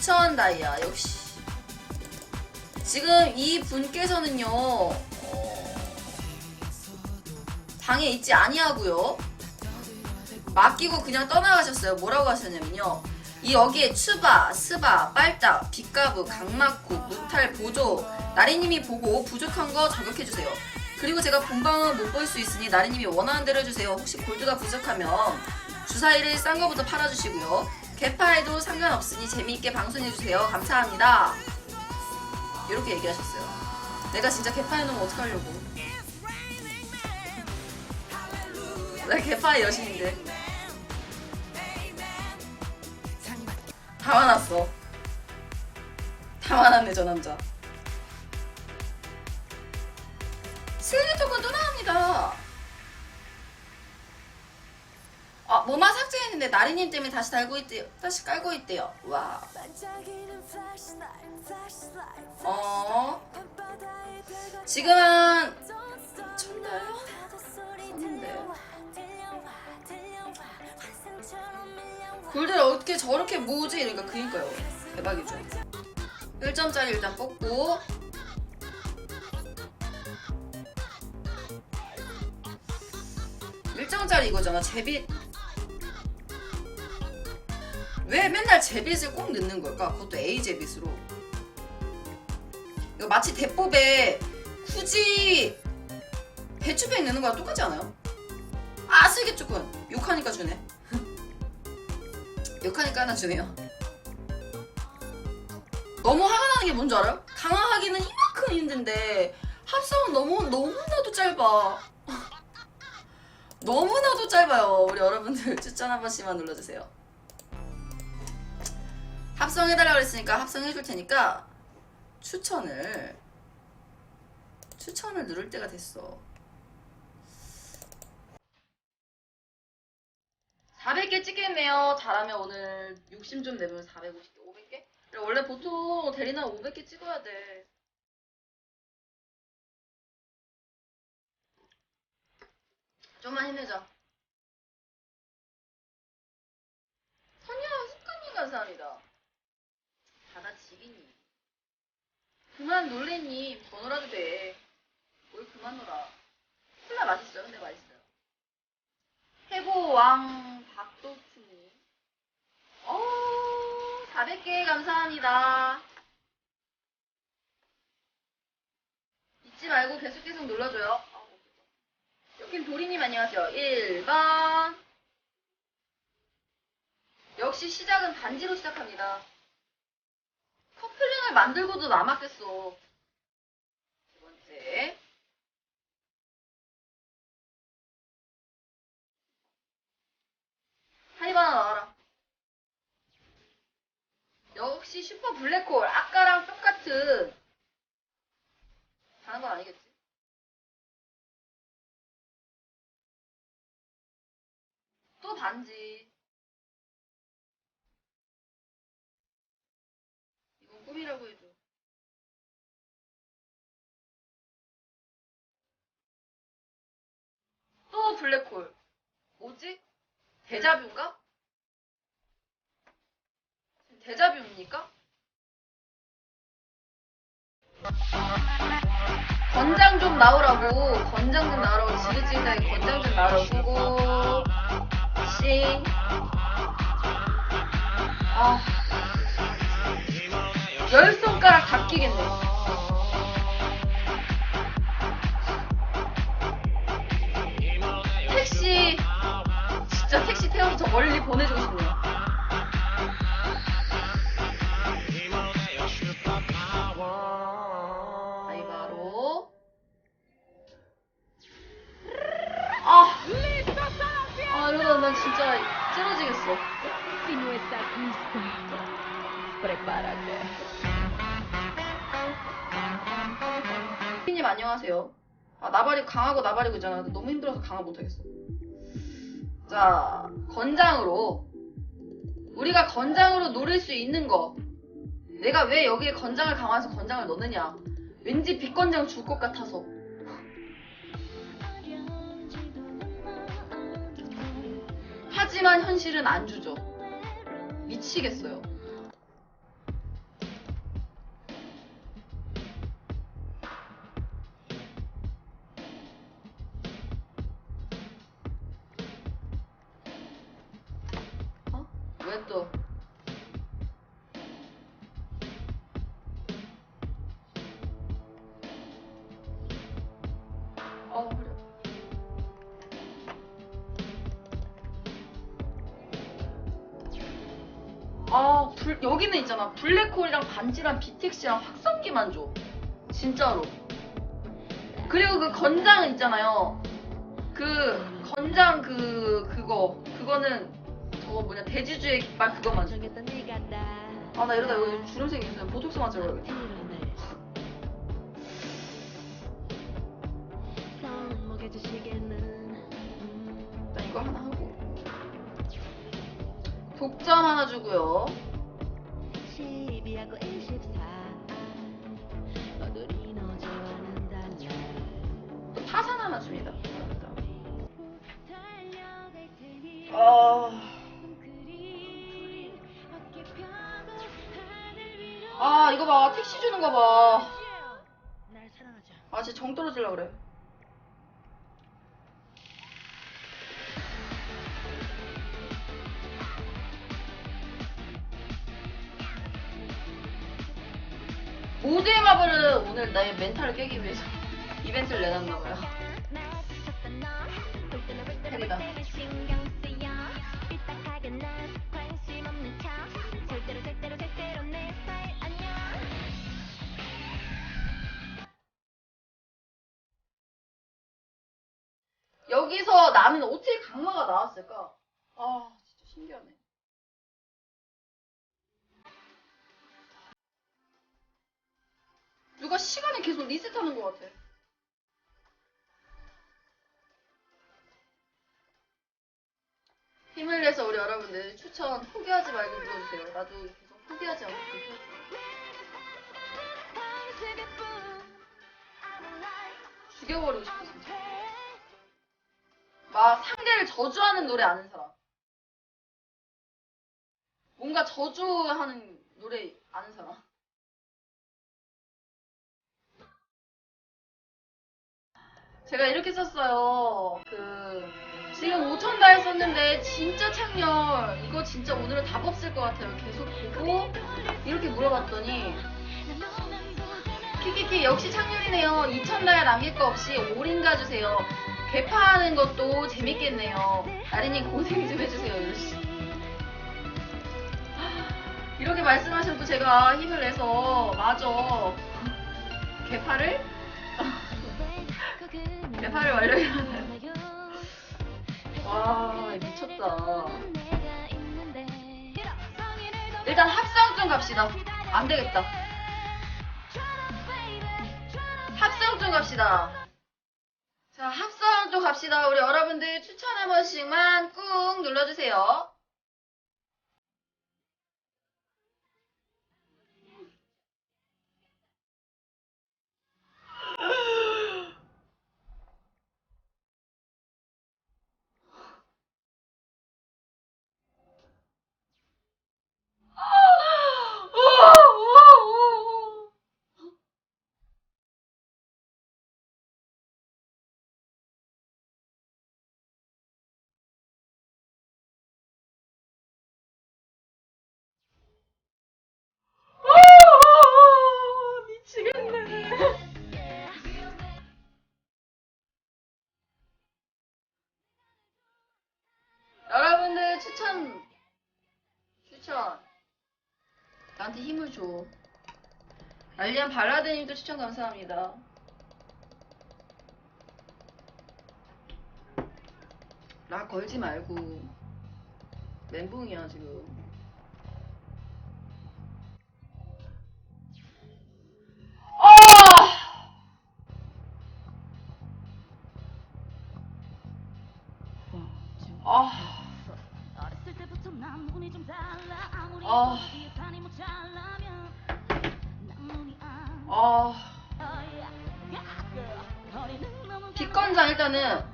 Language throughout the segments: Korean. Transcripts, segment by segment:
2천 다이아 역시. 지금 이 분께서는요 어, 방에 있지 아니하고요. 맡기고 그냥 떠나가셨어요. 뭐라고 하셨냐면요. 이 여기에 추바, 스바, 빨딱, 빗가부, 강막국, 무탈, 보조. 나리님이 보고 부족한 거 저격해주세요. 그리고 제가 본방은 못 볼 수 있으니 나리님이 원하는 대로 해주세요. 혹시 골드가 부족하면 주사위를 싼 거부터 팔아주시고요 개파에도 상관없으니 재미있게 방송해주세요. 감사합니다. 이렇게 얘기하셨어요. 내가 진짜 개파 해 놓으면 어떡하려고. 나 개파의 여신인데. 다 화났어. 다 화났네 저 남자. 슬기토건 또 나옵니다. 아 뭐만 삭제 했는데 나리님 때문에 다시 달고 있대요. 다시 깔고 있대요. 와. 어, 지금은 미쳤나요? 썼는데. 골드를 어떻게 저렇게 모으지? 이러니까 그니까요. 대박이죠. 1점짜리 일단 뽑고. 일점짜리 이거잖아. 제빗 왜 맨날 제빗을 꼭 넣는 걸까? 그것도 A 제빗으로. 이거 마치 대법에 굳이 배추팩 넣는 거랑 똑같지 않아요? 아 슬기쭈군 욕하니까 주네. 욕하니까 하나 주네요. 너무 화가 나는 게 뭔지 알아요? 강화하기는 이만큼 힘든데 합성은 너무 너무나도 짧아. 너무나도 짧아요. 우리 여러분들 추천 한 번씩만 눌러주세요 합성해달라고 그랬으니까 합성해줄 테니까 추천을 추천을 누를 때가 됐어. 400개 찍겠네요. 잘하면 오늘 욕심 좀 내면 450개 500개? 원래 보통 대리나 500개 찍어야 돼. 좀만 힘내자. 선녀 습관님 감사합니다 받아치기님 그만 놀래님 더 놀아도 돼 뭘 그만 놀아. 콜라 맛있어요. 근데 맛있어요. 해보왕 박도춘님. 어 400개 감사합니다. 잊지 말고 계속 계속 눌러줘요. 아, 여긴 도리님 안녕하세요. 1번. 역시 시작은 반지로 시작합니다 커플링을 만들고도 남았겠어 두 번째 하이바나 나와라. 역시 슈퍼 블랙홀. 아까랑 똑같은. 다른 건 아니겠지? 또 반지. 블랙홀. 뭐지? 데자뷰인가? 데자뷰입니까? 건장 좀 나오라고 건장 좀 나오라고 지긋지긋하게 건장 좀 나오라고 싱 아. 열 손가락 다 끼겠네 택시 진짜 택시 태워서 저 멀리 보내주고 싶네요. 아이바로. 아, 아 이러다 난 진짜 찌러지겠어. Prepárate. 피님 안녕하세요. 아 나발이 강하고 나발이고 있잖아. 너무 힘들어서 강화 못하겠어. 자 건장으로 우리가 건장으로 노릴 수 있는 거. 내가 왜 여기에 건장을 강화해서 건장을 넣느냐? 왠지 빗건장 줄 것 같아서. 하지만 현실은 안 주죠. 미치겠어요. 아, 불, 여기는 있잖아. 블랙홀이랑 반지랑 비텍스랑 확성기만 줘. 진짜로. 그리고 그 건장 있잖아요. 그 건장 그 그거 그거는 저거 뭐냐 대지주의 깃발 그거만 줘. 아 나 이러다 여기 주름생이 있어요. 보톡스 맞으러 가야겠다. 독점 하나 주고요. 또 파산 하나 줍니다. 아, 아 이거 봐 택시 주는 거 봐. 아 진짜 정 떨어질라 그래. 모두의 마블은 오늘 나의 멘탈을 깨기 위해서 이벤트를 내놨나봐요. 팬이다. 여기서 나는 어떻게 강마가 나왔을까? 아 진짜 신기하네. 누가 시간을 계속 리셋하는 것 같아. 힘을 내서 우리 여러분들 추천 포기하지 말고 눌러주세요. 나도 계속 포기하지 않고 계속 죽여버리고 싶어. 막 상대를 저주하는 노래 아는 사람. 뭔가 저주하는 노래 아는 사람. 제가 이렇게 썼어요. 그 지금 5천 달 썼는데 진짜 창렬 이거 진짜 오늘은 답 없을 것 같아요. 계속 보고 이렇게 물어봤더니 키키키 역시 창렬이네요. 2천 달 남길 거 없이 올인가 주세요. 개파하는 것도 재밌겠네요. 나리님 고생 좀 해주세요. 이러시. 이렇게 말씀하셔도 제가 힘을 내서 맞아. 개파를? 완료해야 돼. 와 미쳤다. 일단 합성 좀 갑시다. 안 되겠다. 합성 좀 갑시다. 자, 합성 좀 갑시다. 우리 여러분들 추천 한 번씩만 꾹 눌러주세요. 나한테 힘을 줘. 알리안 발라드님도 추천 감사합니다. 락 걸지 말고 멘붕이야 지금. 항상 일단은.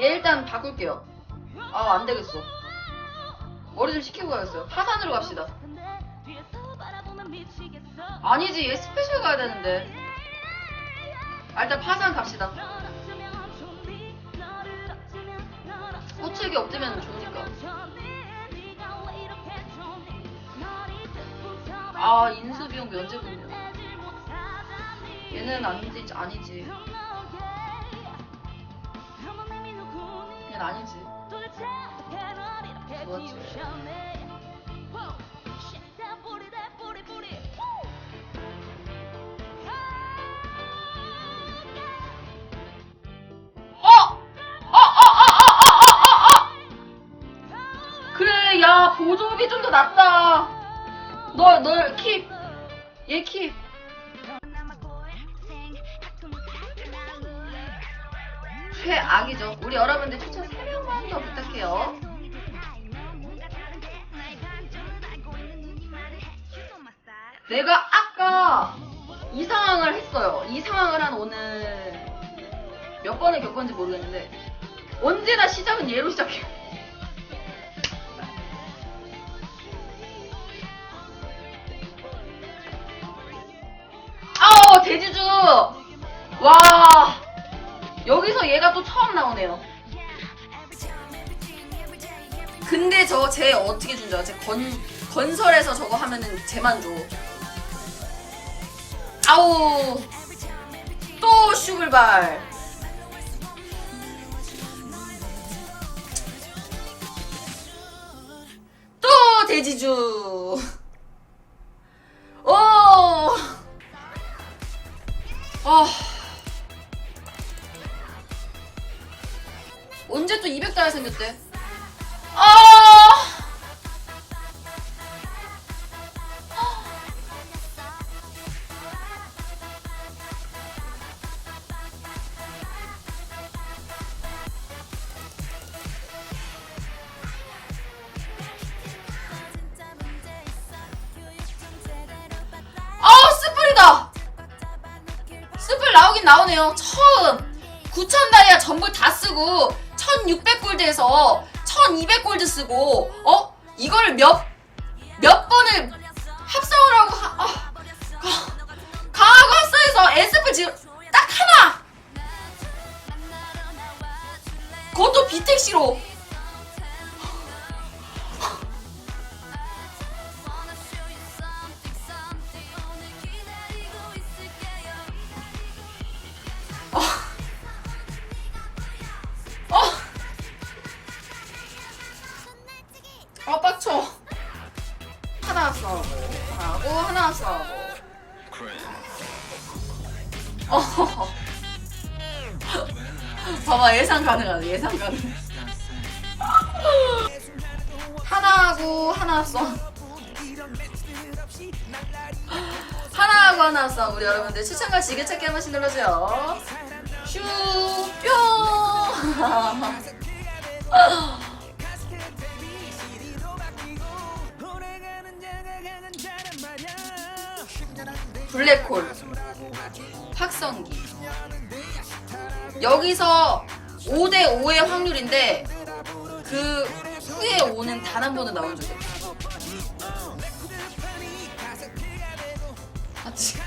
얘 일단 바꿀게요. 아 안되겠어. 머리 좀 식히고 가겠어요. 파산으로 갑시다. 아니지 얘 스페셜 가야 되는데. 아, 일단 파산 갑시다. 꼬치기 없으면 좋으니까. 아 인수비용 면제분이요 얘는 아니지 아니지 얘는 아니지 뭐지 보조비 좀 더 낫다. 너너 킵. 얘 킵. 최악이죠. 우리 여러분들 추천 3명만 더 부탁해요. 내가 아까 이 상황을 했어요. 이 상황을 한 오늘 몇 번을 겪었는지 모르겠는데 언제나 시작은 얘로 시작해. 아우 대주주 와 여기서 얘가 또 처음 나오네요. 근데 저 쟤 어떻게 준 줄 알아? 쟤 건, 건설에서 저거 하면은 쟤만 줘. 아우 또 슈글발 또 돼지주 오 아. 언제 또 200달러 생겼대? 아! 나오긴 나오네요. 처음 9,000 다이아 전부 다 쓰고 1,600골드에서 1,200골드 쓰고 어? 이걸 몇, 몇 번을 합성을 하고 하, 아, 가- 강하고 합성해서 에스플 지금 딱 하나! 그것도 비택시로 예상 가능하네 예상 가능 하나 하고 하나 싸 하나 하고 하나 싸 우리 여러분들. 추천과 지게찾기 한 번씩 눌러줘요. 슈뿅 블랙홀 확성기. 여기서 5대 5의 확률인데 그 후에 5는 단 한 번은 나온 적이 없어 맞지?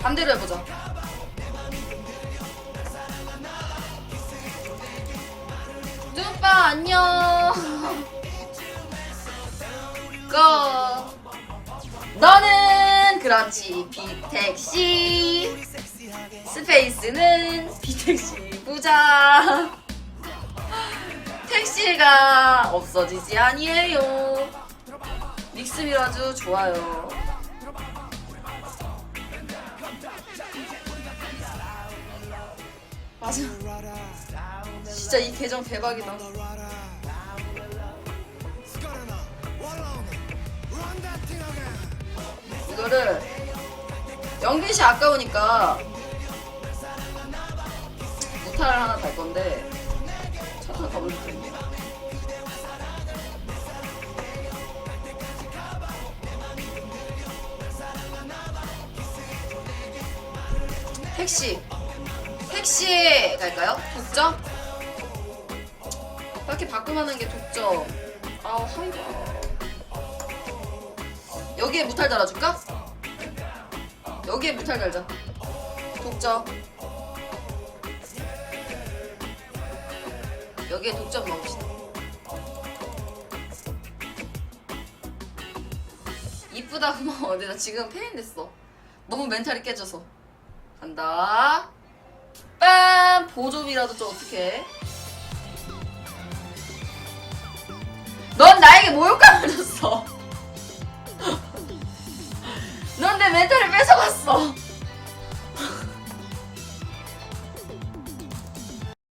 반대로 해보자. 뚜빠 안녕. 고! 너는 그렇지. 비택시. 스페이스는 비택시. 부자. 택시가 없어지지 아니에요. 믹스미라주 좋아요. 맞아. 진짜 이 계정 대박이다 이거를 연기시 아까우니까 무탈 하나 달 건데 차차 더블 프 택시 택시 갈까요? 독점? 딱히 바꾸면 게 독점 아우 하이바 여기에 무탈 달아줄까? 여기에 무탈 걸자. 독점. 여기에 독점 먹읍시다. 이쁘다 뭐. 고마 어디다 지금 페인 됐어. 너무 멘탈이 깨져서. 간다. 빰! 보조비라도 좀 어떻게 넌 나에게 모욕감을 줬어. 멘탈을 뺏어갔어